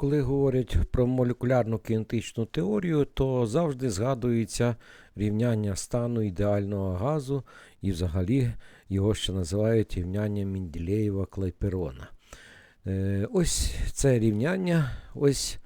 Коли говорять про молекулярну кінетичну теорію, то завжди згадується рівняння стану ідеального газу і взагалі його ще називають рівнянням Менделєєва клайперона. Е, ось це рівняння, ось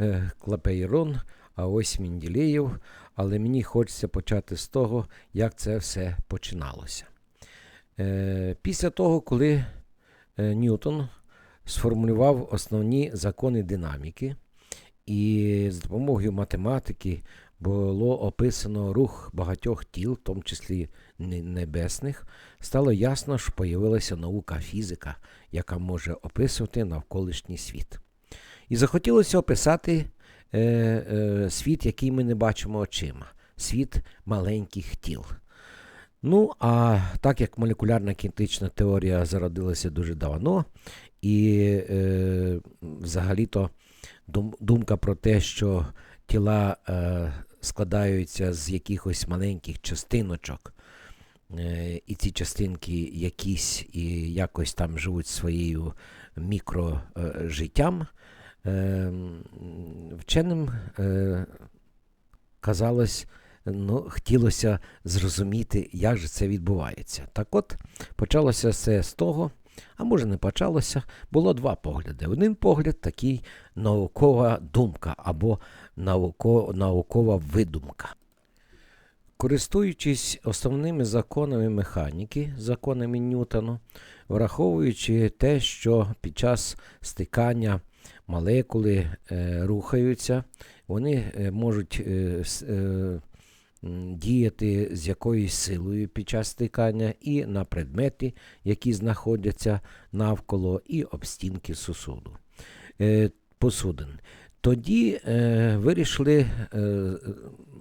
е, клапейрон, а ось Менделєєв. Але мені хочеться почати з того, як це все починалося. Е, після того, коли Ньютон сформулював основні закони динаміки, і з допомогою математики було описано рух багатьох тіл, в тому числі небесних, стало ясно, що появилася наука фізика, яка може описувати навколишній світ. І захотілося описати е, е, світ, який ми не бачимо очима, світ маленьких тіл. Ну, а так як молекулярна кінетична теорія зародилася дуже давно, і е, взагалі-то дум, думка про те, що тіла е, складаються з якихось маленьких частиночок, е, і ці частинки якісь і якось там живуть своєю мікрожиттям, е, вченим е, казалось, ну, хотілося зрозуміти, як же це відбувається. Так от, почалося все з того, а може не почалося, було два погляди. Один погляд такий наукова думка або науко, наукова видумка. Користуючись основними законами механіки, законами Ньютону, враховуючи те, що під час стикання молекули е, рухаються, вони е, можуть е, е, діяти з якоюсь силою під час стикання і на предмети, які знаходяться навколо, і об стінки сусуду, е, посудин. Тоді е, вирішили е,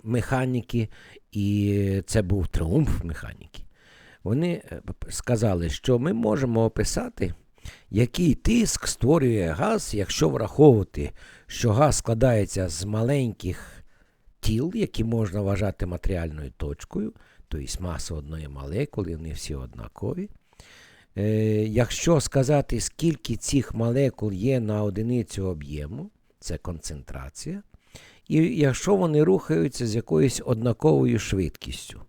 механіки, і це був тріумф механіки. Вони е, сказали, що ми можемо описати, який тиск створює газ, якщо враховувати, що газ складається з маленьких тіл, які можна вважати матеріальною точкою, тобто маса одної молекули, вони всі однакові. Е, якщо сказати, скільки цих молекул є на одиницю об'єму, це концентрація, і якщо вони рухаються з якоюсь однаковою швидкістю.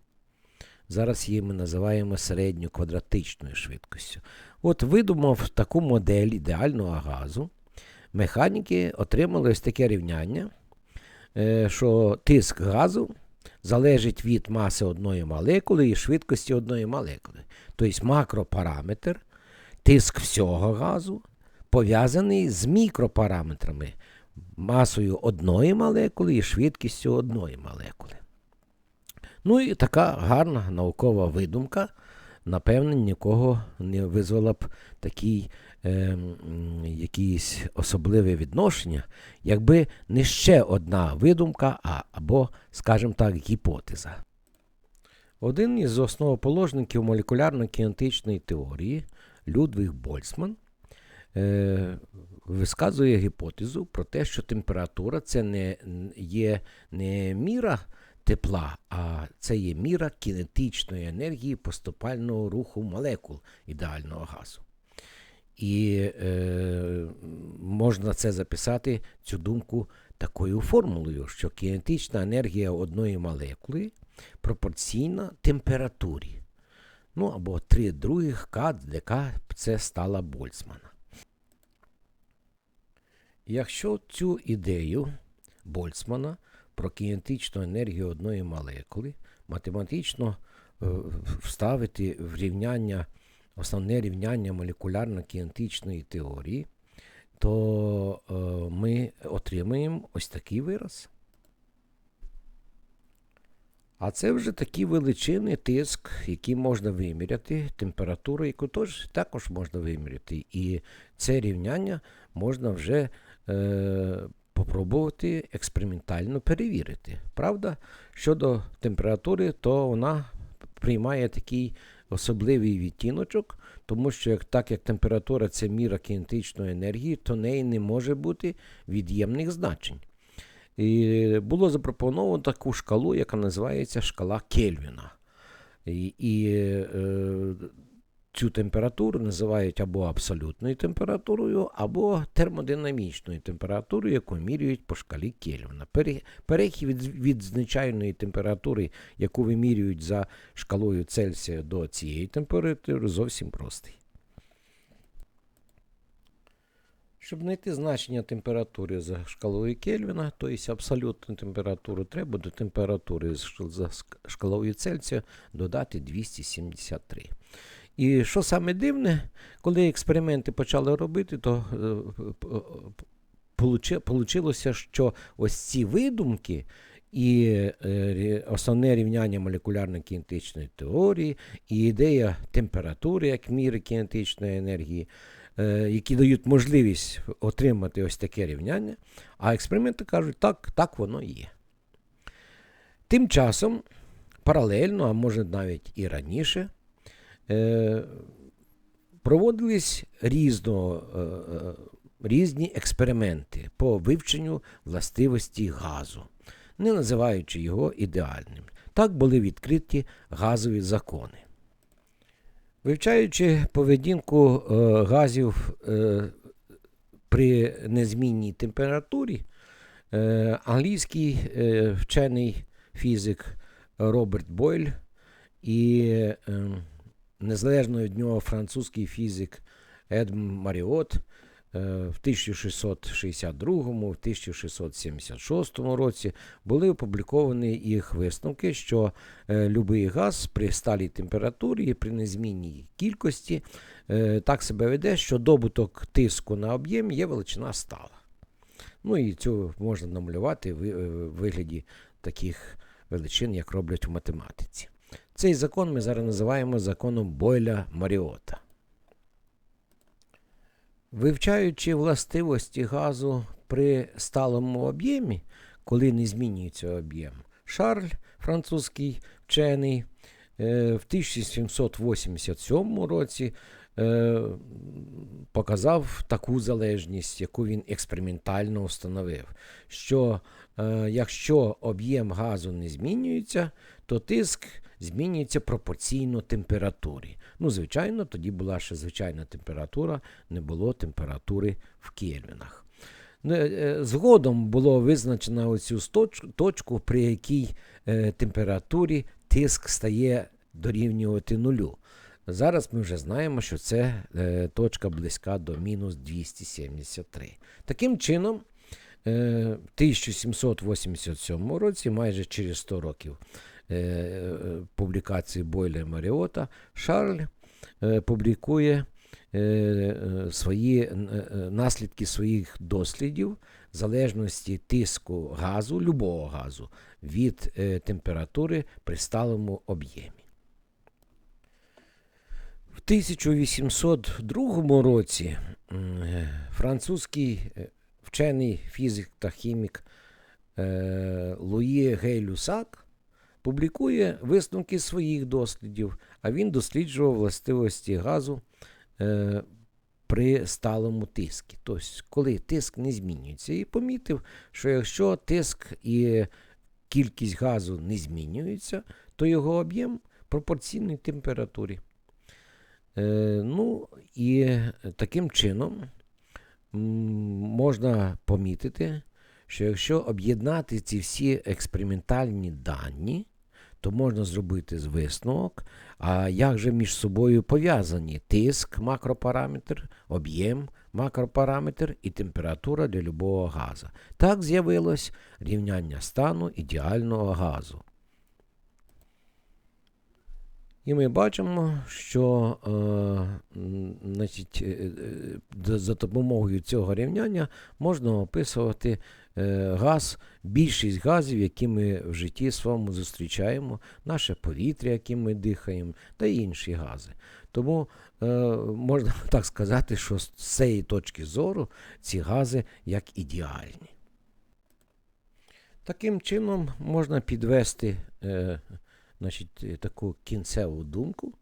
Зараз її ми називаємо середньо квадратичною швидкістю. От видумав таку модель ідеального газу. Механіки отримали ось таке рівняння, що тиск газу залежить від маси одної молекули і швидкості одної молекули. Тобто макропараметр, тиск всього газу пов'язаний з мікропараметрами масою одної молекули і швидкістю одної молекули. Ну і така гарна наукова видумка, напевне, нікого не визвала б такий е, якісь особливе відношення, якби не ще одна видумка, а, або, скажімо так, гіпотеза. Один із основоположників молекулярно-кінетичної теорії Людвіг Больцман е, висказує гіпотезу про те, що температура це не є не міра тепла, а це є міра кінетичної енергії поступального руху молекул ідеального газу. І е, можна це записати, цю думку такою формулою, що кінетична енергія одної молекули пропорційна температурі. Ну або 3 других К, ДК це стала Больцмана. Якщо цю ідею Больцмана про кінетичну енергію одної молекули математично е, вставити в рівняння, основне рівняння молекулярно-кінетичної теорії, то е, ми отримаємо ось такий вираз. А це вже такі величини, тиск, які можна виміряти, температуру, яку теж також можна виміряти. І це рівняння можна вже е, попробувати експериментально перевірити. Правда, щодо температури, то вона приймає такий особливий відтіночок, тому що як, так як температура це міра кінетичної енергії, то неї не може бути від'ємних значень. І було запропоновано таку шкалу, яка називається шкала Кельвіна. І, і е, цю температуру називають або абсолютною температурою, або термодинамічною температурою, яку міряють по шкалі Кельвіна. Перехід від, від звичайної температури, яку вимірюють за шкалою Цельсія до цієї температури, зовсім простий. Щоб знайти значення температури за шкалою Кельвіна, тобто абсолютну температуру, треба до температури за шкалою Цельсія додати 273. І що саме дивне, коли експерименти почали робити, то е, получи- получилося, що ось ці видумки і е, основне рівняння молекулярно-кінетичної теорії, і ідея температури як міри кінетичної енергії, е, які дають можливість отримати ось таке рівняння, а експерименти кажуть, так, так воно є. Тим часом, паралельно, а може навіть і раніше, е, проводились різно, е, е, різні експерименти по вивченню властивості газу, не називаючи його ідеальним. Так були відкриті газові закони. Вивчаючи поведінку е, газів е, при незмінній температурі, е, англійський е, вчений фізик Роберт Бойль і е, незалежно від нього французький фізик Ед Маріот е, в 1662, в 1676 році були опубліковані їх висновки, що е, любий газ при сталій температурі і при незмінній кількості е, так себе веде, що добуток тиску на об'єм є величина стала. Ну і цю можна намалювати в вигляді таких величин, як роблять в математиці. Цей закон ми зараз називаємо законом Бойля Маріота. Вивчаючи властивості газу при сталому об'ємі, коли не змінюється об'єм, Шарль, французький вчений, е, в 1787 році е, показав таку залежність, яку він експериментально встановив, що е, якщо об'єм газу не змінюється, то тиск змінюється пропорційно температурі. Ну, звичайно, тоді була ще звичайна температура, не було температури в кельвінах. Е, Згодом було визначено оцю точку, при якій е, температурі тиск стає дорівнювати нулю. Зараз ми вже знаємо, що це е, точка близька до мінус 273. Таким чином, в 1787 році, майже через 100 років публікації Бойля Маріота, Шарль е, публікує е, е, свої е, е, наслідки своїх дослідів залежності тиску газу, любого газу, від е, температури при сталому об'ємі. В 1802 році е, французький е, вчений фізик та хімік е, Луї Гей-Люсак публікує висновки своїх дослідів, а він досліджував властивості газу е, при сталому тиску. Тобто, коли тиск не змінюється. І помітив, що якщо тиск і кількість газу не змінюються, то його об'єм пропорційний температурі. Е, ну і таким чином можна помітити, що якщо об'єднати ці всі експериментальні дані, то можна зробити з висновок, а як же між собою пов'язані тиск, макропараметр, об'єм, макропараметр і температура для любого газу. Так з'явилось рівняння стану ідеального газу. І ми бачимо, що е, значить, е, е, за- допомогою цього рівняння можна описувати газ, більшість газів, які ми в житті своєму зустрічаємо, наше повітря, яким ми дихаємо, та інші гази. Тому е, можна так сказати, що з цієї точки зору ці гази як ідеальні. Таким чином можна підвести е, значить, е, таку кінцеву думку,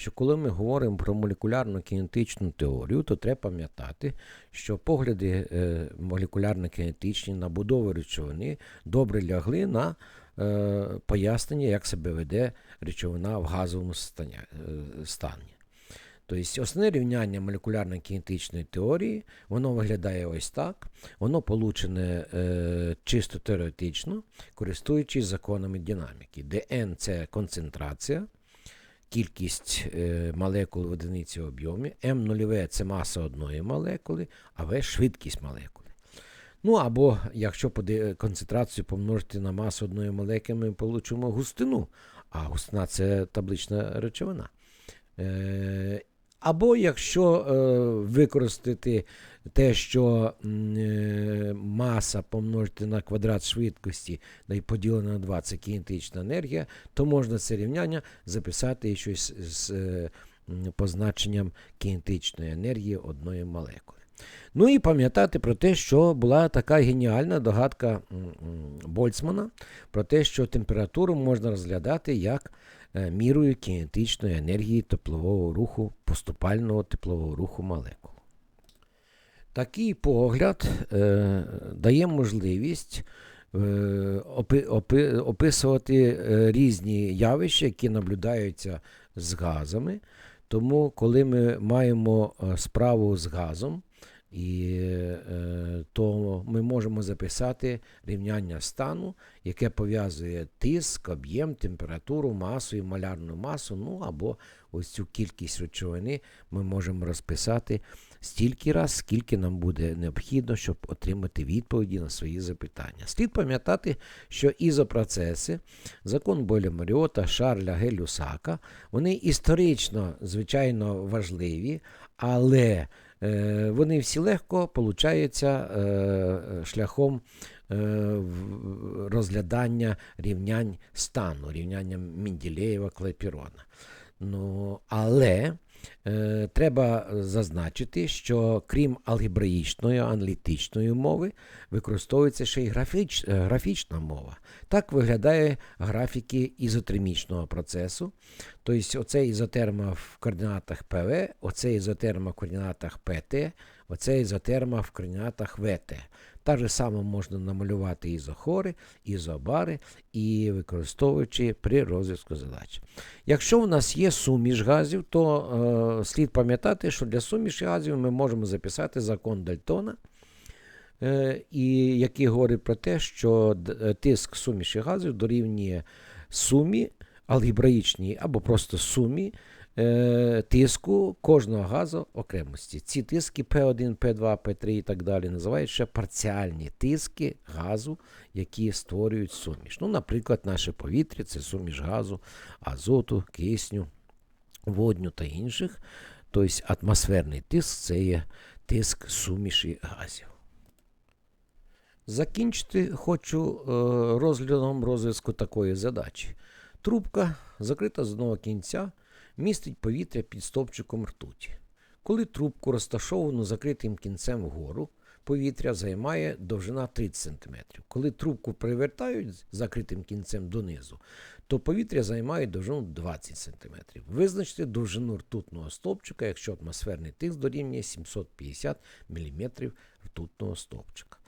що коли ми говоримо про молекулярну кінетичну теорію, то треба пам'ятати, що погляди е, молекулярно-кінетичні на будову речовини добре лягли на е, пояснення, як себе веде речовина в газовому е, стані. Тобто основне рівняння молекулярно-кінетичної теорії, воно виглядає ось так. Воно получене е, чисто теоретично, користуючись законами динаміки, де n це концентрація, кількість е, молекул в одиниці об'ємі, m нульове це маса одної молекули, а В швидкість молекули. Ну або якщо концентрацію помножити на масу одної молекули, ми получимо густину, а густина це таблична речовина. Або якщо е, використати те, що е, маса помножити на квадрат швидкості да й поділена на 2 це кінетична енергія, то можна це рівняння записати щось з е, позначенням кінетичної енергії одної молекули. Ну і пам'ятати про те, що була така геніальна догадка Больцмана про те, що температуру можна розглядати як мірою кінетичної енергії теплового руху, поступального теплового руху молекул. Такий погляд е, дає можливість е, опи, опи, описувати е, різні явища, які наблюдаються з газами. Тому, коли ми маємо е, справу з газом, і, е, то ми можемо записати рівняння стану, яке пов'язує тиск, об'єм, температуру, масу і малярну масу. Ну або ось цю кількість речовини ми можемо розписати стільки раз, скільки нам буде необхідно, щоб отримати відповіді на свої запитання. Слід пам'ятати, що ізопроцеси, закон Бойля Маріота, Шарля Гелюсака, вони історично, звичайно, важливі, але вони всі легко получаються е, шляхом е, розглядання рівнянь стану, рівняння Мінділеєва Клепірона. Ну, але е, треба зазначити, що крім алгебраїчної, аналітичної мови, використовується ще й графіч, е, графічна мова. Так виглядає графіки ізотермічного процесу. Тобто, оце ізотерма в координатах ПВ, оце ізотерма в координатах ПТ, оце ізотерма в координатах ВТ. Так же само можна намалювати ізохори, ізобари і використовуючи при розв'язку задач. Якщо в нас є суміш газів, то е, слід пам'ятати, що для суміші газів ми можемо записати закон Дальтона, е, і який говорить про те, що е, тиск суміші газів дорівнює сумі алгебраїчній або просто сумі е, тиску кожного газу окремості. Ці тиски P1, P2, P3 і так далі називають ще парціальні тиски газу, які створюють суміш. Ну, наприклад, наше повітря це суміш газу, азоту, кисню, водню та інших. Тобто атмосферний тиск це є тиск суміші газів. Закінчити хочу е, розглядом розв'язку такої задачі. Трубка, закрита з одного кінця, містить повітря під стовпчиком ртуті. Коли трубку розташовано закритим кінцем вгору, повітря займає довжина 30 см. Коли трубку привертають закритим кінцем донизу, то повітря займає довжину 20 см. Визначте довжину ртутного стовпчика, якщо атмосферний тиск дорівнює 750 мм ртутного стовпчика.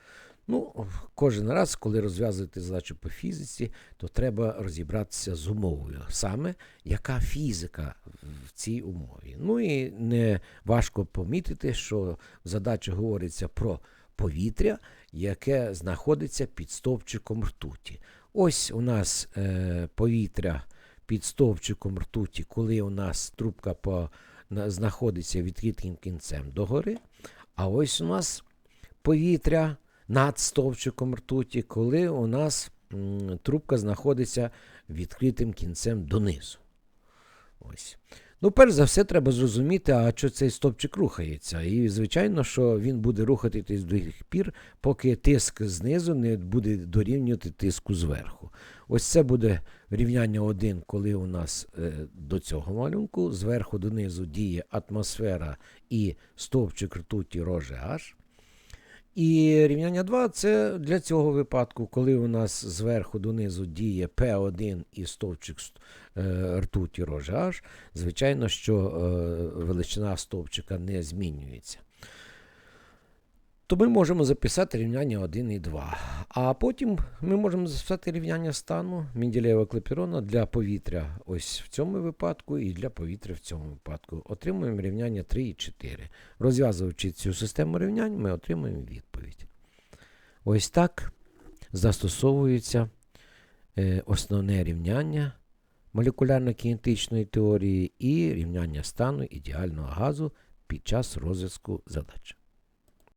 Ну, кожен раз, коли розв'язуєте задачу по фізиці, то треба розібратися з умовою, саме яка фізика в цій умові. Ну і не важко помітити, що в задачі говориться про повітря, яке знаходиться під стовпчиком ртуті. Ось у нас е, повітря під стовпчиком ртуті, коли у нас трубка по, на, знаходиться відкритим кінцем догори. А ось у нас повітря над стовпчиком ртуті, коли у нас трубка знаходиться відкритим кінцем донизу. Ось. Ну, перш за все, треба зрозуміти, а що цей стовпчик рухається. І, звичайно, що він буде рухатись до тих пір, поки тиск знизу не буде дорівнювати тиску зверху. Ось це буде рівняння 1, коли у нас е, до цього малюнку зверху донизу діє атмосфера і стовпчик ртуті роже H. І рівняння 2 це для цього випадку, коли у нас зверху донизу діє P1 і стовпчик е, ртуті роже H, звичайно, що е, величина стовпчика не змінюється. То ми можемо записати рівняння 1 і 2. А потім ми можемо записати рівняння стану Менделєва клепірона для повітря ось в цьому випадку і для повітря в цьому випадку. Отримуємо рівняння 3 і 4. Розв'язуючи цю систему рівнянь, ми отримуємо відповідь. Ось так застосовується е, основне рівняння молекулярно-кінетичної теорії і рівняння стану ідеального газу під час розв'язку задач.